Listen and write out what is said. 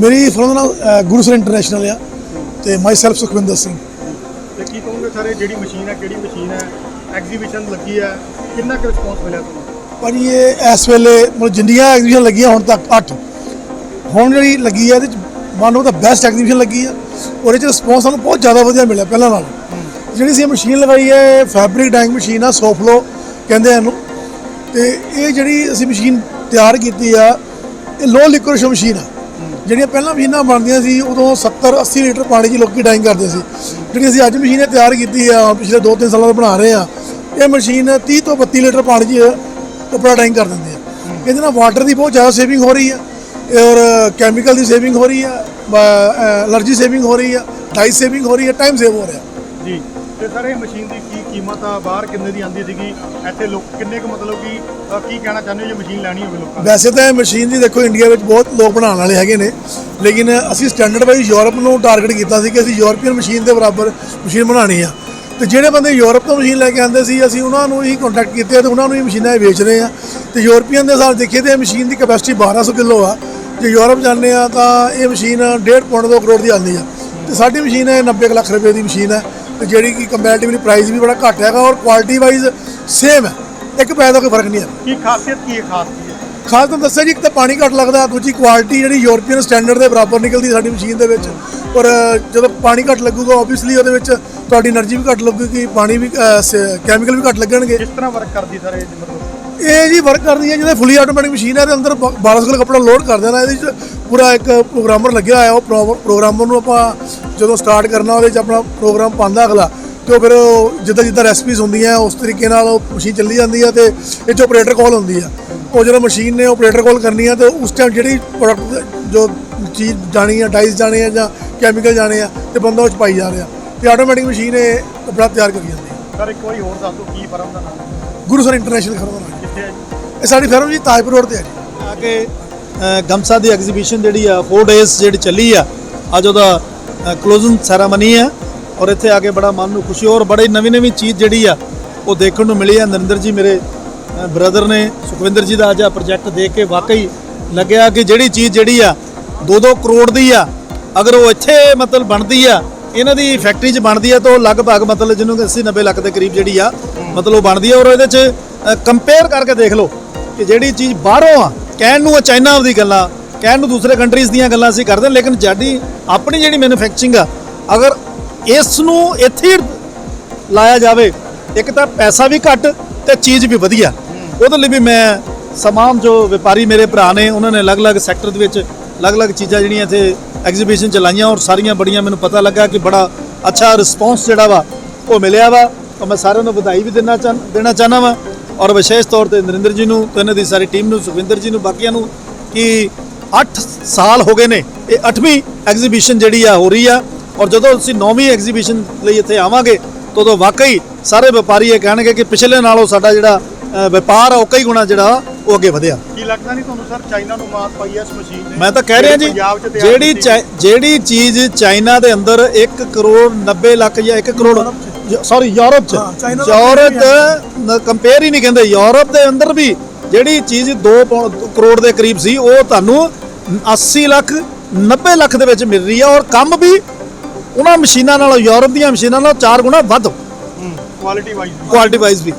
ਮੇਰੀ ਫਰਮ ਦਾ ਨਾਮ ਗੁਰੂ ਸਰ ਇੰਟਰਨੈਸ਼ਨਲ ਆ ਤੇ ਮਾਈ ਸੈਲਫ ਸੁਖਵਿੰਦਰ ਸਿੰਘ। ਤੇ ਕੀ ਕਹੋਗੇ ਸਰ ਜਿਹੜੀ ਮਸ਼ੀਨ ਹੈ ਕਿਹੜੀ ਮਸ਼ੀਨ ਹੈ? ਐਗਜ਼ੀਬਿਸ਼ਨ ਲੱਗੀ ਹੈ। ਕਿੰਨਾ ਕੁ ਰਿਸਪੌਂਸ ਮਿਲਿਆ ਤੁਹਾਨੂੰ? ਭਾਜੀ ਇਹ ਇਸ ਵੇਲੇ ਮਤਲਬ ਜਿੰਨੀਆਂ ਐਗਜ਼ੀਬਿਸ਼ਨ ਲੱਗੀਆਂ ਹੁਣ ਤੱਕ 8 ਹੁਣ ਜਿਹੜੀ ਲੱਗੀ ਹੈ ਇਹਦੇ ਚ ਮੰਨ ਲਓ ਤਾਂ ਬੈਸਟ ਐਗਜ਼ੀਬਿਸ਼ਨ ਲੱਗੀ ਆ। ਉਹਦੇ ਚ ਰਿਸਪੌਂਸ ਸਾਨੂੰ ਬਹੁਤ ਜ਼ਿਆਦਾ ਵਧੀਆ ਮਿਲਿਆ ਪਹਿਲਾਂ ਨਾਲ। ਜਿਹੜੀ ਸੀ ਮਸ਼ੀਨ ਲਗਾਈ ਹੈ ਫੈਬਰਿਕ ਡਾਈਂਗ ਮਸ਼ੀਨ ਆ ਸੋਫਲੋ ਕਹਿੰਦੇ ਇਹਨੂੰ। ਤੇ ਇਹ ਜਿਹੜੀ ਅਸੀਂ ਮਸ਼ੀਨ ਤਿਆਰ ਕੀਤੀ ਆ ਇਹ ਲੋ ਲਿਕੁਇਡ ਮਸ਼ੀਨ ਆ। ਜਿਹੜੀਆਂ ਪਹਿਲਾਂ ਮਸ਼ੀਨਾਂ ਬਣਦੀਆਂ ਸੀ, ਉਦੋਂ 70 80 ਲੀਟਰ ਪਾਣੀ 'ਚ ਲੋਕੀ ਡਾਈਂਗ ਕਰਦੇ ਸੀ। ਜਿਹੜੀ ਅਸੀਂ ਅੱਜ ਮਸ਼ੀਨ ਤਿਆਰ ਕੀਤੀ ਆ, ਪਿਛਲੇ 2-3 ਸਾਲਾਂ ਤੋਂ ਬਣਾ ਰਹੇ ਆ, ਇਹ ਮਸ਼ੀਨ 30 ਤੋਂ 32 ਲੀਟਰ ਪਾਣੀ 'ਚ ਕੱਪੜਾ ਡਾਈਂਗ ਕਰ ਦਿੰਦੀ ਆ। ਇਹਦੇ ਨਾਲ ਵਾਟਰ ਦੀ ਬਹੁਤ ਜ਼ਿਆਦਾ ਸੇਵਿੰਗ ਹੋ ਰਹੀ ਹੈ ਔਰ ਕੈਮੀਕਲ ਦੀ ਸੇਵਿੰਗ ਹੋ ਰਹੀ ਹੈ ਐਲਰਜੀ ਸੇਵਿੰਗ ਹੋ ਰਹੀ ਹੈ ਡਾਈ ਸੇਵਿੰਗ ਹੋ ਰਹੀ ਹੈ ਟਾਈਮ ਸੇਵ ਹੋ ਰਿਹਾ। ਜੀ, ਤੇ ਸਰ, ਇਹ ਮਸ਼ੀਨ ਦੀ ਕੀ ਕੀਮਤ ਆ ਬਾਹਰ ਕਿੰਨੇ ਦੀ ਆਂਦੀ ਸੀਗੀ? ਇੱਥੇ ਲੋਕ ਕਿੰਨੇ ਕੁ ਮਤਲਬ ਕਿ ਅ, ਕੀ ਕਹਿਣਾ ਚਾਹੁੰਦੇ ਹੋ ਜੇ ਮਸ਼ੀਨ ਲੈਣੀ ਹੋਵੇ ਲੋਕਾਂ ਨੇ? ਵੈਸੇ ਤਾਂ ਇਹ ਮਸ਼ੀਨ ਦੀ ਦੇਖੋ ਇੰਡੀਆ ਵਿੱਚ ਬਹੁਤ ਲੋਕ ਬਣਾਉਣ ਵਾਲੇ ਹੈਗੇ ਨੇ। ਲੇਕਿਨ ਅਸੀਂ ਸਟੈਂਡਰਡ ਵਾਈਜ਼ ਯੂਰਪ ਨੂੰ ਟਾਰਗੇਟ ਕੀਤਾ ਸੀ ਕਿ ਅਸੀਂ ਯੂਰਪੀਅਨ ਮਸ਼ੀਨ ਦੇ ਬਰਾਬਰ ਮਸ਼ੀਨ ਬਣਾਉਣੀ ਆ। ਤੇ ਜਿਹੜੇ ਬੰਦੇ ਯੂਰਪ ਤੋਂ ਮਸ਼ੀਨ ਲੈ ਕੇ ਆਉਂਦੇ ਸੀ ਅਸੀਂ ਉਹਨਾਂ ਨੂੰ ਹੀ ਕੰਟੈਕਟ ਕੀਤੇ ਤੇ ਉਹਨਾਂ ਨੂੰ ਹੀ ਮਸ਼ੀਨਾਂ ਇਹ ਵੇਚ ਰਹੇ ਆ। ਤੇ ਯੂਰਪੀਅਨ ਦੇ ਹਿਸਾਬ ਦੇਖੀਏ ਤੇ ਇਹ ਮਸ਼ੀਨ ਦੀ ਕੈਪੈਸਿਟੀ 1200 ਕਿਲੋ ਆ। ਜੇ ਯੂਰਪ ਜਾਂਦੇ ਆ ਤਾਂ ਇਹ ਮਸ਼ੀਨ 1.5 ਪੌਂਡ 2 ਕਰੋੜ ਦੀ ਆਉਂਦੀ ਆ। ਤੇ ਸਾਡੀ ਮਸ਼ੀਨ ਹੈ 90 ਕੁ ਲੱਖ ਰੁਪਏ ਦੀ ਮਸ਼ੀਨ ਹੈ। ਜਿਹੜੀ ਕਿ ਕੰਪੈਰੀਟਿਵਲੀ ਪ੍ਰਾਈਸ ਵੀ ਬੜਾ ਘੱਟ ਹੈਗਾ ਔਰ ਕੁਆਲਿਟੀ ਵਾਈਜ਼ ਸੇਮ ਹੈ। ਇੱਕ ਪੈਸੇ ਦਾ ਕੋਈ ਫ਼ਰਕ ਨਹੀਂ ਹੈ। ਕੀ ਖਾਸੀਅਤ ਕੀ ਹੈ ਖਾਸ ਖਾਸ ਤੁਹਾਨੂੰ ਦੱਸਿਆ ਜੀ ਇੱਕ ਤਾਂ ਪਾਣੀ ਘੱਟ ਲੱਗਦਾ ਦੂਜੀ ਕੁਆਲਿਟੀ ਜਿਹੜੀ ਯੂਰੋਪੀਅਨ ਸਟੈਂਡਰਡ ਦੇ ਬਰਾਬਰ ਨਿਕਲਦੀ ਸਾਡੀ ਮਸ਼ੀਨ ਦੇ ਵਿੱਚ। ਔਰ ਜਦੋਂ ਪਾਣੀ ਘੱਟ ਲੱਗੂਗਾ ਆਬਵੀਅਸਲੀ ਉਹਦੇ ਵਿੱਚ ਤੁਹਾਡੀ એનર્ਜੀ ਵੀ ਘੱਟ ਲੱਗੂਗੀ ਪਾਣੀ ਵੀ ਕੈਮੀਕਲ ਵੀ ਘੱਟ ਲੱਗਣਗੇ। ਕਿਸ ਤਰ੍ਹਾਂ ਵਰਕ ਕਰਦੀ ਸਰ ਇਹ ਮਤਲਬ ਇਹ ਜੀ ਵਰਕ ਕਰਦੀ ਹੈ ਜਿਹੜੇ ਫੁੱਲੀ ਆਟੋਮੈਟਿਕ ਮਸ਼ੀਨ ਹੈ ਇਹਦੇ ਅੰਦਰ 1200 ਕਿਲੋ ਕੱਪੜਾ ਲੋਡ ਕਰ ਦੇਣਾ ਇਹਦੇ ਵਿੱਚ ਪੂਰਾ ਇੱਕ ਪ੍ਰੋਗਰਾਮਰ ਲੱਗਿਆ ਹੋਇਆ ਉਹ ਪ੍ਰੋਗਰਾਮਰ ਨੂੰ ਆਪਾਂ ਜਦੋਂ ਸਟਾਰਟ ਕਰਨਾ ਉਹਦੇ ਵਿੱਚ ਆਪਣਾ ਪ੍ਰੋਗਰਾਮ ਪਾਉਂਦਾ ਅਗਲਾ ਤੇ ਉਹ ਫਿਰ ਉਹ ਜਿੱਦਾਂ ਜਿੱਦਾਂ ਰੈਸਪੀਜ਼ ਹੁੰਦੀਆਂ ਉਸ ਤਰੀਕੇ ਨਾਲ ਉਹ ਮਸ਼ੀਨ ਚੱਲੀ ਜਾਂਦੀ ਆ ਤੇ ਇਹ 'ਚ ਆਪਰੇਟਰ ਕਾਲ ਹੁੰਦੀ ਆ ਉਹ ਜਦੋਂ ਮਸ਼ੀਨ ਨੇ ਆਪਰੇਟਰ ਕਾਲ ਕਰਨੀ ਆ ਤੇ ਉਸ ਟਾਈਮ ਜਿਹੜੀ ਪ੍ਰੋਡਕਟ ਜੋ ਚੀਜ਼ ਜਾਣੀ ਆ ਡਾਈਸ ਜਾਣੇ ਆ ਜਾਂ ਕੈਮੀਕਲ ਜਾਣੇ ਆ ਤੇ ਬੰਦਾ ਉਹ 'ਚ ਪਾਈ ਜਾ ਰਿਹਾ ਤੇ ਆਟੋਮੈਟਿਕ ਮਸ਼ੀਨ ਇਹ ਕੱਪੜਾ ਤਿਆਰ ਕਰੀ ਜਾਂਦੀ ਹੈ ਸਰ ਇੱਕ ਵਾਰੀ ਹੋਰ ਦੱਸ ਦਿਓ ਕੀ ਫਰਮ ਦਾ ਨਾਮ? ਗੁਰੂ ਸਰ ਇੰਟਰਨੈਸ਼ਨਲ ਖਰਮਾ ਕਿੱਥੇ ਹੈ ਇਹ ਸਾਡੀ ਫਰਮ ਜੀ ਤਾਜਪੁਰ ਰੋਡ ਤੇ ਹੈ ਜੀ। ਆ ਕੇ ਗਮਸਾ ਦੀ ਐਗਜ਼ੀਬਿਸ਼ਨ ਜਿਹੜੀ ਆ 4 ਡੇਜ਼ ਜਿਹੜੀ ਚੱਲੀ ਆ ਅੱਜ ਉਹਦਾ ਕਲੋਜ਼ਿੰਗ ਸੈਰਾਮਨੀ ਆ ਔਰ ਇੱਥੇ ਆ ਕੇ ਬੜਾ ਮਨ ਨੂੰ ਖੁਸ਼ੀ ਔਰ ਬੜੀ ਨਵੀਂ ਨਵੀਂ ਚੀਜ਼ ਜਿਹੜੀ ਆ, ਉਹ ਦੇਖਣ ਨੂੰ ਮਿਲੀ ਆ ਨਰਿੰਦਰ ਜੀ ਮੇਰੇ ਬ੍ਰਦਰ ਨੇ, ਸੁਖਵਿੰਦਰ ਜੀ ਦਾ ਅੱਜ ਆ ਪ੍ਰੋਜੈਕਟ ਦੇਖ ਕੇ ਵਾਕਈ ਲੱਗਿਆ ਕਿ ਜਿਹੜੀ ਚੀਜ਼ ਜਿਹੜੀ ਆ 2-2 ਕਰੋੜ ਦੀ ਆ, ਅਗਰ ਉਹ ਇੱਥੇ ਮਤਲਬ ਬਣਦੀ ਆ, ਇਹਨਾਂ ਦੀ ਫੈਕਟਰੀ 'ਚ ਬਣਦੀ ਆ ਤਾਂ ਉਹ ਲਗਭਗ ਮਤਲਬ ਜਿਹਨੂੰ ਕਿ 80 90 ਲੱਖ ਦੇ ਕਰੀਬ ਜਿਹੜੀ ਆ, ਮਤਲਬ ਉਹ ਬਣਦੀ ਆ। ਔਰ ਇਹਦੇ 'ਚ ਕੰਪੇਅਰ ਕਰਕੇ ਦੇਖ ਲਓ ਕਿ ਜਿਹੜੀ ਚੀਜ਼ ਬਾਹਰੋਂ ਆ, ਕਹਿਣ ਨੂੰ ਆ ਚਾਈਨਾ ਦੀ ਗੱਲਾਂ ਕਹਿਣ ਨੂੰ ਦੂਸਰੇ ਕੰਟਰੀਜ਼ ਦੀਆਂ ਗੱਲਾਂ ਅਸੀਂ ਕਰਦੇ ਹਾਂ, ਲੇਕਿਨ ਸਾਡੀ ਆਪਣੀ ਜਿਹੜੀ ਮੈਨੂਫੈਕਚਰਿੰਗ ਆ ਅਗਰ ਇਸ ਨੂੰ ਇੱਥੇ ਲਾਇਆ ਜਾਵੇ ਇੱਕ ਤਾਂ ਪੈਸਾ ਵੀ ਘੱਟ ਤੇ ਚੀਜ਼ ਵੀ ਵਧੀਆ। ਉਹਦੇ ਲਈ ਵੀ ਮੈਂ ਸਮਾਮ ਜੋ ਵਪਾਰੀ ਮੇਰੇ ਭਰਾ ਨੇ ਉਹਨਾਂ ਨੇ ਅਲੱਗ-ਅਲੱਗ ਸੈਕਟਰ ਦੇ ਵਿੱਚ ਅਲੱਗ-ਅਲੱਗ ਚੀਜ਼ਾਂ ਜਿਹੜੀਆਂ ਇੱਥੇ ਐਗਜ਼ੀਬਿਸ਼ਨ ਚਲਾਈਆਂ ਔਰ ਸਾਰੀਆਂ ਬੜੀਆਂ ਮੈਨੂੰ ਪਤਾ ਲੱਗਾ ਕਿ ਬੜਾ ਅੱਛਾ ਰਿਸਪੌਂਸ ਜਿਹੜਾ ਵਾ ਉਹ ਮਿਲਿਆ ਵਾ। ਔਰ ਮੈਂ ਸਾਰਿਆਂ ਨੂੰ ਵਧਾਈ ਵੀ ਦੇਣਾ ਚਾਹ ਦੇਣਾ ਚਾਹਨਾ ਵਾ। ਔਰ ਵਿਸ਼ੇਸ਼ ਤੌਰ ਤੇ ਨਰਿੰਦਰ ਜੀ ਨੂੰ ਤੇ ਇਹਨਾਂ ਦੀ ਸਾਰੀ ਟੀਮ ਨੂੰ ਸੁਖਵਿੰਦਰ ਜੀ ਨੂੰ ਬਾਕੀਆਂ ਨੂੰ ਕਿ 8 ਸਾਲ ਹੋ ਗਏ ਨੇ। ਇਹ 8ਵੀਂ ਐਗਜ਼ੀਬਿਸ਼ਨ ਜਿਹੜੀ ਆ ਹੋ ਰਹੀ ਆ। ਔਰ ਜਦੋਂ ਅਸੀਂ 9ਵੀਂ ਐਗਜ਼ੀਬਿਸ਼ਨ ਲਈ ਇੱਥੇ ਆਵਾਂਗੇ ਤਾਂ ਉਦੋਂ ਵਾਕਈ ਸਾਰੇ ਵਪਾਰੀ ਇਹ ਕਹਿਣਗੇ ਕਿ ਪਿਛਲੇ ਨਾਲੋਂ ਸਾਡਾ ਜਿਹੜਾ ਵਪਾਰ ਆ ਉਹ ਕਈ ਗੁਣਾ ਜਿਹੜਾ ਉਹ ਅੱਗੇ ਵਧਿਆ। ਕੀ ਲੱਗਦਾ ਨਹੀਂ ਤੁਹਾਨੂੰ ਸਰ ਚਾਈਨਾ ਨੂੰ ਮਾਤ ਪਾਈ ਹੈ ਇਸ ਮਸ਼ੀਨ ਨੇ? ਮੈਂ ਤਾਂ ਕਹਿ ਰਿਹਾ ਜੀ ਜਿਹੜੀ ਜਿਹੜੀ ਚੀਜ਼ ਚਾਈਨਾ ਦੇ ਅੰਦਰ 1 ਕਰੋੜ 90 ਲੱਖ ਜਾਂ 1 ਕਰੋੜ ਸੌਰੀ ਯੂਰਪ ਚ। ਯੂਰਪ ਕੰਪੇਅਰ ਹੀ ਨਹੀਂ ਕਹਿੰਦੇ। ਯੂਰਪ ਦੇ ਅੰਦਰ ਵੀ ਜਿਹੜੀ ਚੀਜ਼ 2 ਕਰੋੜ ਦੇ ਕਰੀਬ ਸੀ ਉਹ ਤੁਹਾਨੂੰ 80 ਲੱਖ 90 ਲੱਖ ਦੇ ਵਿੱਚ ਮਿਲ ਰਹੀ ਹੈ ਔਰ ਕੰਮ ਵੀ ਉਹਨਾਂ ਮਸ਼ੀਨਾਂ ਨਾਲੋਂ ਯੂਰਪ ਦੀਆਂ ਮਸ਼ੀਨਾਂ ਨਾਲੋਂ 4 ਗੁਣਾ ਵੱਧ। ਕੁਆਲਿਟੀ ਵਾਈਜ਼ ਕੁਆਲਿਟੀ ਵਾਈਜ਼ ਵੀ।